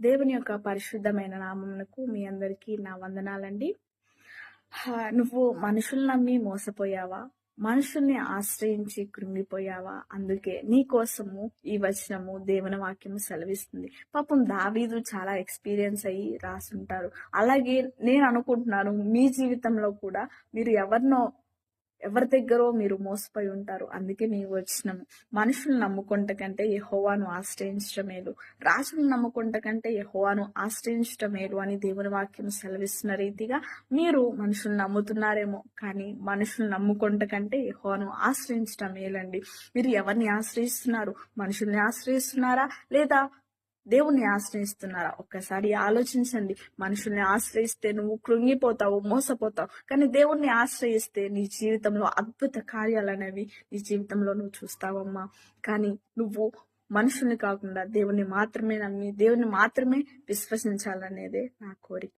దేవుని యొక్క పరిశుద్ధమైన నామమునకు మీ అందరికీ నా వందనాలండి. నువ్వు మనుషులు నమ్మి మోసపోయావా? మనుషుల్ని ఆశ్రయించి కృంగిపోయావా? అందుకే నీ కోసము ఈ వచనము దేవుని వాక్యము సెలవిస్తుంది. పాపం దావీదు చాలా ఎక్స్పీరియన్స్ అయ్యి రాసుంటారు. అలాగే నేను అనుకుంటున్నాను మీ జీవితంలో కూడా మీరు ఎవరినో ఎవరి దగ్గరో మీరు మోసపోయి ఉంటారు. అందుకే మీ వచ్చినాము మనుషులు నమ్ముకుంట కంటే యెహోవాను ఆశ్రయించడం మేలు. రాజును నమ్ముకుంట కంటే యెహోవాను ఆశ్రయించడం మేలు అని దేవుని వాక్యం సెలవిస్తున్న రీతిగా మీరు మనుషులు నమ్ముతున్నారేమో కానీ మనుషులు నమ్ముకుంట కంటే యెహోవాను ఆశ్రయించడం మేలండి. మీరు ఎవరిని ఆశ్రయిస్తున్నారు? మనుషుల్ని ఆశ్రయిస్తున్నారా? లేదా దేవుణ్ణి ఆశ్రయిస్తున్నారా? ఒక్కసారి ఆలోచించండి. మనుషుల్ని ఆశ్రయిస్తే నువ్వు కృంగిపోతావు మోసపోతావు. కానీ దేవుణ్ణి ఆశ్రయిస్తే నీ జీవితంలో అద్భుత కార్యాలు అనేవి నీ జీవితంలో నువ్వు చూస్తావమ్మా. కానీ నువ్వు మనుషుల్ని కాకుండా దేవుణ్ణి మాత్రమే నమ్మి దేవుని మాత్రమే విశ్వసించాలనేదే నా కోరిక.